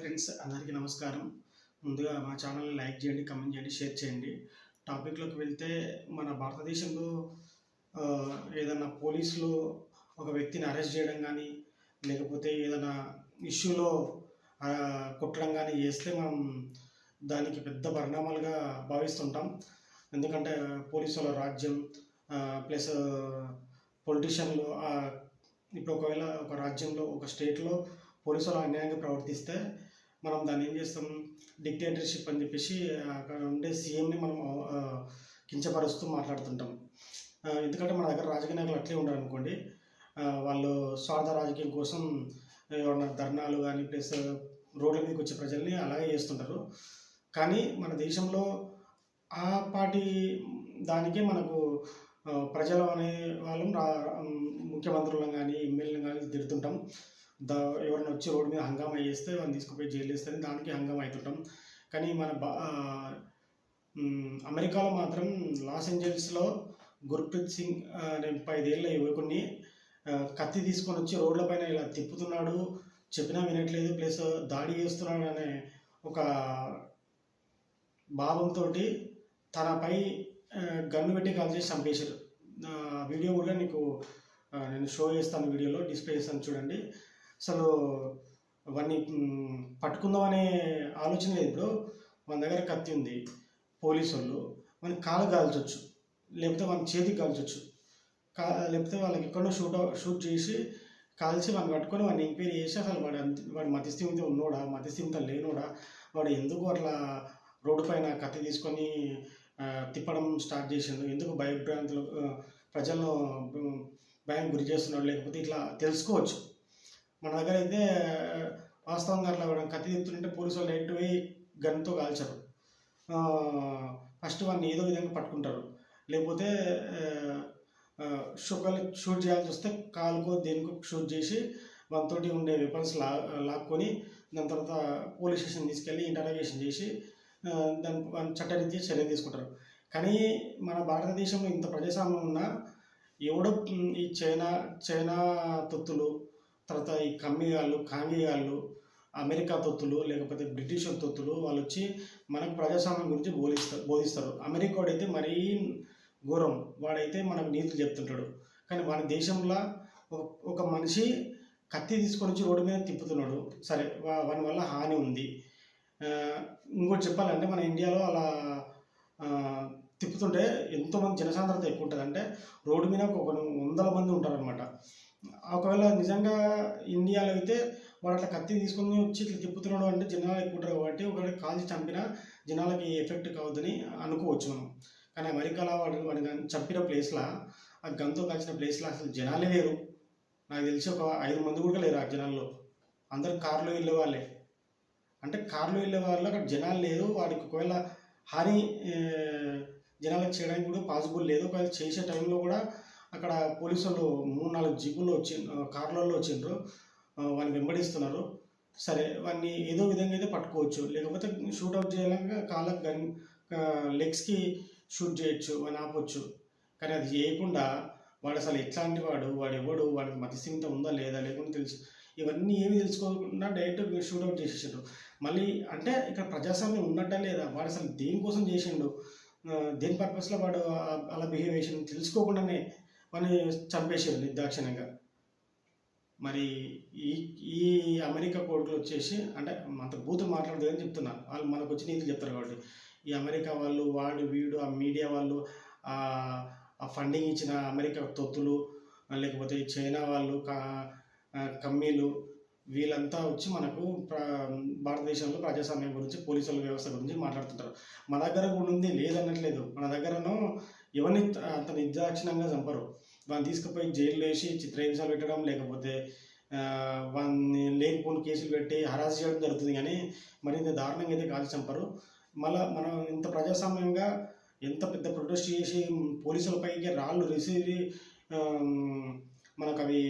Friends అందరికీ నమస్కారం. ముందుగా మా ఛానల్ని లైక్ చేయండి కమెంట్ చేయండి షేర్ చేయండి. టాపిక్లోకి వెళ్తే మన భారతదేశంలో ఏదైనా పోలీసులు ఒక వ్యక్తిని అరెస్ట్ చేయడం కానీ లేకపోతే ఏదైనా ఇష్యూలో కొట్టడం కానీ చేస్తే మనం దానికి పెద్ద పరిణామాలుగా భావిస్తుంటాం. ఎందుకంటే పోలీసుల రాజ్యం ప్లస్ పొలిటీషియన్లు ఇప్పుడు ఒకవేళ ఒక రాజ్యంలో ఒక స్టేట్లో పోలీసులు అన్యాయంగా ప్రవర్తిస్తే మనం దాన్ని ఏం చేస్తాం? డిక్టేటర్షిప్ అని చెప్పేసి అక్కడ ఉండే సీఎంని మనం కించపరుస్తూ మాట్లాడుతుంటాం. ఎందుకంటే మన దగ్గర రాజకీయ నాయకులు అట్లే ఉండరు అనుకోండి వాళ్ళు స్వార్థ రాజకీయం కోసం ఏమన్నా ధర్నాలు కానీ ప్లస్ రోడ్ల మీదకి వచ్చే ప్రజల్ని అలాగే చేస్తుంటారు. కానీ మన దేశంలో ఆ పార్టీ దానికే మనకు ప్రజలు అనే వాళ్ళం రా ముఖ్యమంత్రులను కానీ ఎమ్మెల్యేలను కానీ తిడుతుంటాం. దా ఎవరైనా వచ్చి రోడ్డు మీద హంగామా చేస్తే వాళ్ళని తీసుకుపోయి జైలు వేస్తే దానికి హంగామా అవుతుంటాం. కానీ మన బా అమెరికాలో మాత్రం లాస్ ఏంజల్స్లో గుర్ప్రీత్ సింగ్ అనే పైదేళ్ళ యువకుడిని కత్తి తీసుకొని వచ్చి రోడ్లపైన ఇలా తిప్పుతున్నాడు. చెప్పినా వినట్లేదు. ప్లస్ దాడి చేస్తున్నాడు అనే ఒక భావంతో తనపై గన్ను పెట్టి కాల్ చేసి చంపేశారు వీడియో కూడా నీకు నేను షో చేస్తాను వీడియోలో డిస్ప్లే చేస్తాను చూడండి. అసలు వాడిని పట్టుకుందాం పట్టుకుందామనే ఆలోచన లేదు. ఇప్పుడు మన దగ్గర కత్తి ఉంది పోలీసు వాళ్ళు మన కాలు కాల్చొచ్చు లేకపోతే మన చేతికి కాల్చొచ్చు కా లేకపోతే వాళ్ళకి ఎక్కడో షూట్ షూట్ చేసి కాల్చి వాడిని పట్టుకొని వాడిని ఎంక్వైరీ చేసి అసలు వాడు వాడు మతిస్థిమిత ఉన్నోడా మతిస్థిమిత లేనోడా? వాడు ఎందుకు అట్లా రోడ్డు పైన కత్తి తీసుకొని తిప్పడం స్టార్ట్ చేసిండు? ఎందుకు భయభ్రాంతులు ప్రజల్లో ప్రజలను భయం గురి చేస్తున్నాడు? లేకపోతే ఇట్లా తెలుసుకోవచ్చు. మన దగ్గర అయితే వాస్తవంగా అట్లా వాడు కత్తి తిప్పుతుంటే పోలీసు వాళ్ళు ఎటు పోయి గన్తో కాల్చరు. ఫస్ట్ వాడిని ఏదో విధంగా పట్టుకుంటారు. లేకపోతే షుగర్ షూట్ చేయాల్సి వస్తే కాలుకో దేనికో షూట్ చేసి వాళ్ళతోటి ఉండే వెపన్స్ లా లాక్కొని దాని తర్వాత పోలీస్ స్టేషన్ తీసుకెళ్ళి ఇంటరాగేషన్ చేసి దాని వాళ్ళని చట్టరీత్యా చర్య తీసుకుంటారు. కానీ మన భారతదేశంలో ఇంత ప్రజాస్వామ్యం ఉన్నా ఎవడో ఈ చైనా చైనా తొత్తులు తర్వాత ఈ కమ్మిగాళ్ళు కాంగిగాళ్ళు అమెరికా తొత్తులు లేకపోతే బ్రిటిష్ తొత్తులు వాళ్ళు వచ్చి మనకు ప్రజాస్వామ్యం గురించి బోధిస్తారు బోధిస్తారు. అమెరికా వాడైతే మరీ ఘోరం. వాడైతే మనకు నీతులు చెప్తుంటాడు. కానీ మన దేశంలో ఒక- మనిషి కత్తి తీసుకొని వచ్చి రోడ్డు మీద తిప్పుతున్నాడు. సరే వా- వాని వల్ల హాని ఉంది. ఇంకోటి చెప్పాలంటే మన ఇండియాలో అలా తిప్పుతుంటే ఎంతోమంది జనసాంద్రత ఎక్కువ ఉంటుంది అంటే రోడ్డు మీద ఒక వందల మంది ఉంటారనమాట ఒకవేళ నిజంగా ఇండియాలో అయితే వాడు అట్లా కత్తి తీసుకొని వచ్చి ఇట్లా తిప్పుతున్నాడు అంటే జనాలు ఎక్కువ ఉంటారు కాబట్టి ఒకవేళ కాల్చి చంపినా జనాలకి ఎఫెక్ట్ కావద్దని అనుకోవచ్చు మనం. కానీ అమెరికాలో వాడు వాడు చంపిన ప్లేస్లో ఆ గన్తో కాల్చిన ప్లేస్లో అసలు జనాలే లేరు. నాకు తెలిసి ఒక ఐదు మంది కూడా లేరు ఆ జనాల్లో. అందరు కార్లో వెళ్ళే వాళ్ళే. అంటే కార్లో వెళ్ళే వాళ్ళు అక్కడ జనాలు లేరు. వాడికి ఒకవేళ హాని జనాలకు చేయడానికి కూడా పాసిబుల్ లేదు. ఒకవేళ చేసే టైంలో కూడా అక్కడ పోలీసులు మూడు నాలుగు జీపుల్లో వచ్చి కార్లలో వచ్చిండ్రు. వాళ్ళు వాడిని వెంబడిస్తున్నారు. సరే వాడిని ఏదో విధంగా అయితే పట్టుకోవచ్చు. లేకపోతే షూట్ అవుట్ చేయాలంటే కాళ్ళకి గన్ లెగ్స్కి షూట్ చేయొచ్చు వాడిని ఆపొచ్చు. కానీ అది చేయకుండా వాడు అసలు ఎట్లాంటి వాడు వాడు ఎవడు వాడికి మతిస్థిమిత ఉందా లేదా లేకుండా తెలుసు. ఇవన్నీ ఏమి తెలుసుకోకుండా డైరెక్ట్ షూట్ అవుట్ చేసేసాడు. మళ్ళీ అంటే ఇక్కడ ప్రజాస్వామ్యం ఉన్నట్టే లేదా? వాడు అసలు దేనికోసం చేసిండు? దేని పర్పస్లో వాడు అలా బిహేవ్ చేసిండు? తెలుసుకోకుండానే వాళ్ళని చంపేసాడు నిర్దాక్షిణ్యంగా. మరి ఈ ఈ అమెరికా కోర్టులు వచ్చేసి అంటే అంత మాట్లాడదు అని చెప్తున్నాను వాళ్ళు మనకు వచ్చి నీతులు చెప్తారు కాబట్టి. ఈ అమెరికా వాళ్ళు వాడు వీడు ఆ మీడియా వాళ్ళు ఆ ఫండింగ్ ఇచ్చిన అమెరికా తొత్తులు లేకపోతే చైనా వాళ్ళు కమ్మీలు వీళ్ళంతా వచ్చి మనకు భారతదేశంలో ప్రజాస్వామ్యం గురించి పోలీసుల వ్యవస్థ గురించి మాట్లాడుతుంటారు. మన దగ్గర కూడా ఉంది లేదన్నట్లేదు. మన దగ్గరను ఎవరిని అతను నిర్దాక్షిణంగా చంపరు. వాళ్ళని తీసుకుపోయి జైలు వేసి చిత్రహింసలు పెట్టడం లేకపోతే వాళ్ళని లేనిపోని కేసులు పెట్టి హరాస్ చేయడం జరుగుతుంది. కానీ మరింత దారుణంగా అయితే కాల్చి చంపరు. మళ్ళీ మనం ఇంత ప్రజాస్వామ్యంగా ఎంత పెద్ద ప్రొటెస్ట్ చేసి పోలీసులపైకి రాళ్ళు రిసీవ్ మనకు అవి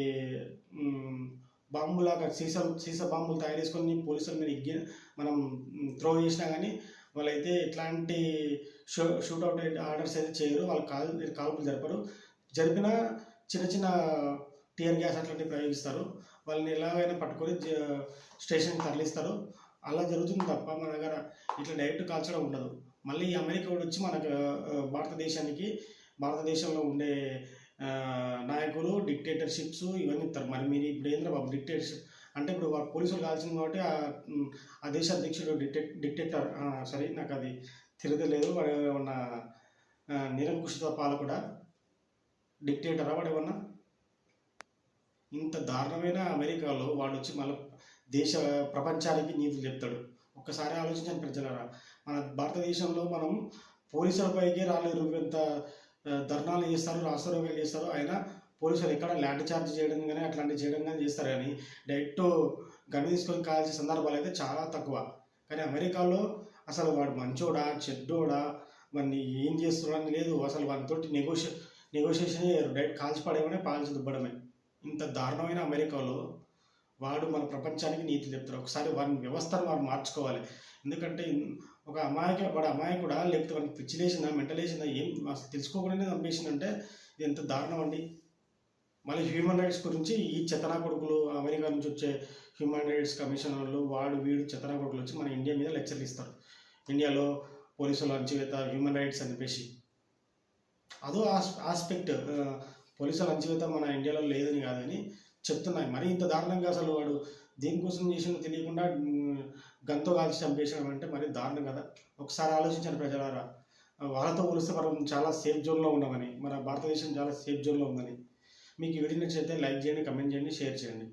బాంబులాగా సీసా సీసా బాంబులు తయారు చేసుకొని పోలీసుల మీద ఎగ్గి మనం త్రో చేసినా కానీ వాళ్ళైతే ఎట్లాంటి షూ షూట్అవుట్ ఆర్డర్స్ అయితే చేయరు వాళ్ళు కాల్ కాల్పులు జరపరు. జరిపిన చిన్న చిన్న టీఆర్ గ్యాస్ అట్లాంటివి ప్రయోగిస్తారు. వాళ్ళని ఎలాగైనా పట్టుకొని స్టేషన్కి తరలిస్తారు. అలా జరుగుతుంది తప్ప మన దగ్గర ఇట్లా డైరెక్ట్ కాల్చడం ఉండదు. మళ్ళీ అమెరికా కూడా వచ్చి మనకు భారతదేశానికి భారతదేశంలో ఉండే నాయకులు డిక్టేటర్షిప్స్ ఇవన్నీ ఇస్తారు. మరి మీరు ఇప్పుడు ఏంద్రబాబు డిక్టేటర్షిప్ అంటే ఇప్పుడు వారు పోలీసులు కాల్చింది కాబట్టి ఆ, దేశ అధ్యక్షుడు డిక్టే డిక్టేటర్ సరే నాకు అది తిరగలేదు వాడు ఏమన్నా నిరంకుశిత పాలకుడా? డిక్టేటరా వాడు ఏమన్నా? ఇంత దారుణమైన అమెరికాలో వాడు వచ్చి మళ్ళీ దేశ ప్రపంచానికి నీతులు చెప్తాడు. ఒక్కసారి ఆలోచించండి ప్రజలరా. మన భారతదేశంలో మనం పోలీసులపైకి రాలేరు ఇంత ధర్నాలు చేస్తారు రాస్తారోగాలు చేస్తారు. అయినా పోలీసులు ఎక్కడ ల్యాండ్ ఛార్జ్ చేయడం కానీ అట్లాంటివి చేయడం కానీ చేస్తారు కానీ డైరెక్ట్ గన్ తీసుకొని కాల్సిన సందర్భాలు అయితే చాలా తక్కువ. కానీ అమెరికాలో అసలు వాడు మంచోడా చెడ్డోడా? వాడిని ఏం చేస్తున్నాడని లేదు. అసలు వాడితోటి నెగోషియే నెగోషియేషన్ చేయరు. డైరెక్ట్ కాల్చి పడేమనే పాల్చి దుబ్బడమే. ఇంత దారుణమైన అమెరికాలో వాడు మన ప్రపంచానికి నీతి చెప్తారు ఒకసారి వారి వ్యవస్థను వారు మార్చుకోవాలి. ఎందుకంటే ఒక అమాయక వాడు అమాయకుడా? లేకపోతే వాడికి పిచ్చిలేసిందా మెంటలేసిందా? ఏం? అసలు తెలుసుకోకుండానే చంపేసిందంటే ఇది ఎంత దారుణం అండి. మళ్ళీ హ్యూమన్ రైట్స్ గురించి ఈ చెత్తనా కొడుకులు అమెరికా నుంచి వచ్చే హ్యూమన్ రైట్స్ కమిషనర్లు వాడు వీడు చెతనా కొడుకులు వచ్చి మన ఇండియా మీద లెక్చర్లు ఇస్తారు. ఇండియాలో పోలీసుల అంచివేత హ్యూమన్ రైట్స్ అని చెప్పేసి అదో ఆస్ ఆస్పెక్ట్ పోలీసుల అంచివేత మన ఇండియాలో లేదని కాదని చెప్తున్నాయి. మరి ఇంత దారుణంగా అసలు వాడు దేనికోసం చేసిందో తెలియకుండా గంతో కాల్చి చంపేసాడు అంటే మరి దారుణం కదా. ఒకసారి ఆలోచించాను ప్రజలారా. వాళ్ళతో పోలిస్తే మనం చాలా సేఫ్ జోన్లో ఉన్నామని మన భారతదేశం చాలా సేఫ్ జోన్లో ఉందని. మీకు ఈ వీడియో నచ్చితే లైక్ చేయండి కమెంట్ చేయండి షేర్ చేయండి.